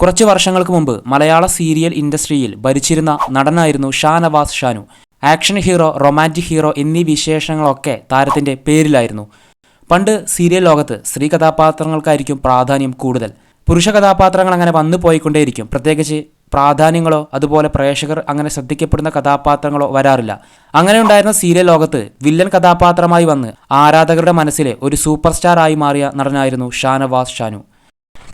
കുറച്ച് വർഷങ്ങൾക്ക് മുമ്പ് മലയാള സീരിയൽ ഇൻഡസ്ട്രിയിൽ ഭരിച്ചിരുന്ന നടനായിരുന്നു Shanavas Shanu. Action hero romantic hero എന്നീ വിശേഷങ്ങളൊക്കെ താരത്തിന്റെ പേരിലായിരുന്നു. പണ്ട് സീരിയൽ ലോകത്ത് സ്ത്രീ കഥാപാത്രങ്ങൾക്കായിരിക്കും പ്രാധാന്യം കൂടുതൽ. പുരുഷ കഥാപാത്രങ്ങൾ അങ്ങനെ വന്നു പോയിക്കൊണ്ടേയിരിക്കും. പ്രത്യേകിച്ച് പ്രാധാന്യങ്ങളോ അതുപോലെ പ്രേക്ഷകർ അങ്ങനെ ശ്രദ്ധിക്കപ്പെടുന്ന കഥാപാത്രങ്ങളോ വരാറില്ല. അങ്ങനെ ഉണ്ടായിരുന്ന സീരിയൽ ലോകത്ത് വില്ലൻ കഥാപാത്രമായി വന്ന് ആരാധകരുടെ മനസ്സിലെ ഒരു സൂപ്പർ സ്റ്റാർ ആയി മാറിയ നടനായിരുന്നു ഷാനവാസ് ഷാനു.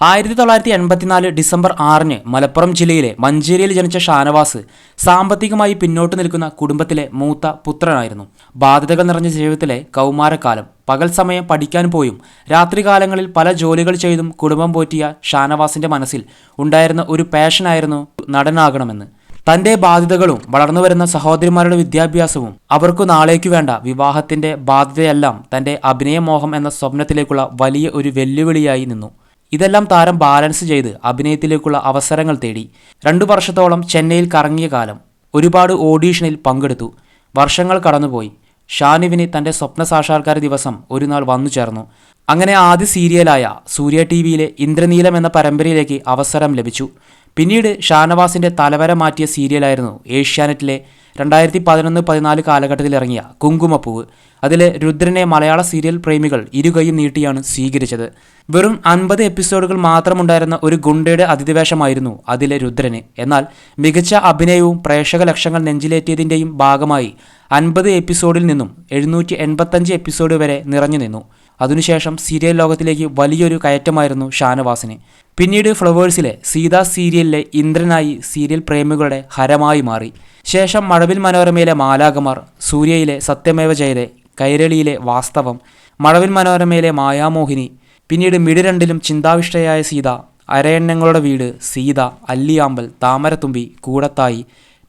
ആയിരത്തി തൊള്ളായിരത്തി എൺപത്തിനാല് ഡിസംബർ ആറിന് മലപ്പുറം ജില്ലയിലെ മഞ്ചേരിയിൽ ജനിച്ച ഷാനവാസ് സാമ്പത്തികമായി പിന്നോട്ട് നിൽക്കുന്ന കുടുംബത്തിലെ മൂത്ത പുത്രനായിരുന്നു. ബാധ്യതകൾ നിറഞ്ഞ ജീവിതത്തിലെ കൗമാരക്കാലം പകൽ സമയം പഠിക്കാൻ പോയും. രാത്രികാലങ്ങളിൽ പല ജോലികൾ ചെയ്തും കുടുംബം പോറ്റിയ ഷാനവാസിന്റെ മനസ്സിൽ ഉണ്ടായിരുന്ന ഒരു പാഷനായിരുന്നു നടനാകണമെന്ന്. തന്റെ ബാധ്യതകളും വളർന്നുവരുന്ന സഹോദരിമാരുടെ വിദ്യാഭ്യാസവും അവർക്കു നാളേക്കു വേണ്ട വിവാഹത്തിന്റെ ബാധ്യതയെല്ലാം തന്റെ അഭിനയമോഹം എന്ന സ്വപ്നത്തിലേക്കുള്ള വലിയ ഒരു വെല്ലുവിളിയായി നിന്നു. ഇതെല്ലാം താരം ബാലൻസ് ചെയ്ത് അഭിനയത്തിലേക്കുള്ള അവസരങ്ങൾ തേടി. രണ്ടു വർഷത്തോളം ചെന്നൈയിൽ കറങ്ങിയ കാലം ഒരുപാട് ഓഡീഷനിൽ പങ്കെടുത്തു. വർഷങ്ങൾ കടന്നുപോയി. ഷാനുവിന് തന്റെ സ്വപ്ന സാക്ഷാത്കാര ദിവസം ഒരു നാൾ വന്നു ചേർന്നു. അങ്ങനെ ആദ്യ സീരിയലായ സൂര്യ ടി വിയിലെ ഇന്ദ്രനീലം എന്ന പരമ്പരയിലേക്ക് അവസരം ലഭിച്ചു. പിന്നീട് ഷാനവാസിന്റെ തലവര മാറ്റിയ സീരിയലായിരുന്നു ഏഷ്യാനെറ്റിലെ രണ്ടായിരത്തി പതിനൊന്ന് പതിനാല് കാലഘട്ടത്തിൽ ഇറങ്ങിയ കുങ്കുമപ്പൂവ്. അതിലെ രുദ്രനെ മലയാള സീരിയൽ പ്രേമികൾ ഇരുകൈയും നീട്ടിയാണ് സ്വീകരിച്ചത്. വെറും അൻപത് എപ്പിസോഡുകൾ മാത്രമുണ്ടായിരുന്ന ഒരു ഗുണ്ടയുടെ അതിഥിവേഷമായിരുന്നു അതിലെ രുദ്രന്. എന്നാൽ മികച്ച അഭിനയവും പ്രേക്ഷക ലക്ഷങ്ങൾ നെഞ്ചിലേറ്റിയതിന്റെയും ഭാഗമായി അൻപത് എപ്പിസോഡിൽ നിന്നും എഴുന്നൂറ്റി എൺപത്തഞ്ച് എപ്പിസോഡ് വരെ നിറഞ്ഞു നിന്നു. അതിനുശേഷം സീരിയൽ ലോകത്തിലേക്ക് വലിയൊരു കയറ്റമായിരുന്നു ഷാനവാസിന്. പിന്നീട് ഫ്ലവേഴ്സിലെ സീത സീരിയലിലെ ഇന്ദ്രനായി സീരിയൽ പ്രേമികളുടെ ഹരമായി മാറി. ശേഷം മഴവിൽ മനോരമയിലെ മാലാകമാർ സൂര്യയിലെ സത്യമേവ ജയതെ കൈരളിയിലെ വാസ്തവം മഴവിൽ മനോരമയിലെ മായാമോഹിനി പിന്നീട് മിഡിരണ്ടിലും ചിന്താവിഷ്ടയായ സീത അരയണ്ണങ്ങളുടെ വീട് സീത അല്ലിയാമ്പൽ താമരത്തുമ്പി കൂടത്തായി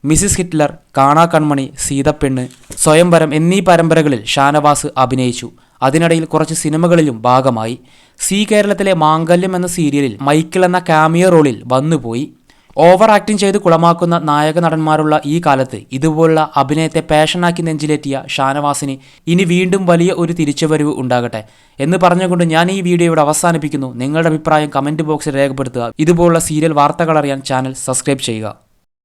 മിസിസ് ഹിറ്റ്ലർ കാണാ കൺമണി സീതപ്പെണ്ണ് സ്വയംവരം എന്നീ പരമ്പരകളിൽ ഷാനവാസ് അഭിനയിച്ചു. അതിനിടയിൽ കുറച്ച് സിനിമകളിലും ഭാഗമായി. സി കേരളത്തിലെ മാംഗല്യം എന്ന സീരിയലിൽ മൈക്കിൾ എന്ന കാമിയോ റോളിൽ വന്നുപോയി. ഓവർ ആക്ടിംഗ് ചെയ്ത് കുളമാക്കുന്ന നായക നടന്മാരുള്ള ഈ കാലത്ത് ഇതുപോലുള്ള അഭിനയത്തെ പാഷനാക്കി നെഞ്ചിലേറ്റിയ ഷാനവാസിന് ഇനി വീണ്ടും വലിയ ഒരു തിരിച്ചുവരവ് ഉണ്ടാകട്ടെ. എന്ന് പറഞ്ഞുകൊണ്ട് ഞാൻ ഈ വീഡിയോ ഇവിടെ അവസാനിപ്പിക്കുന്നു. നിങ്ങളുടെ അഭിപ്രായം കമന്റ് ബോക്സിൽ രേഖപ്പെടുത്തുക. ഇതുപോലുള്ള സീരിയൽ വാർത്തകൾ അറിയാൻ ചാനൽ സബ്സ്ക്രൈബ് ചെയ്യുക.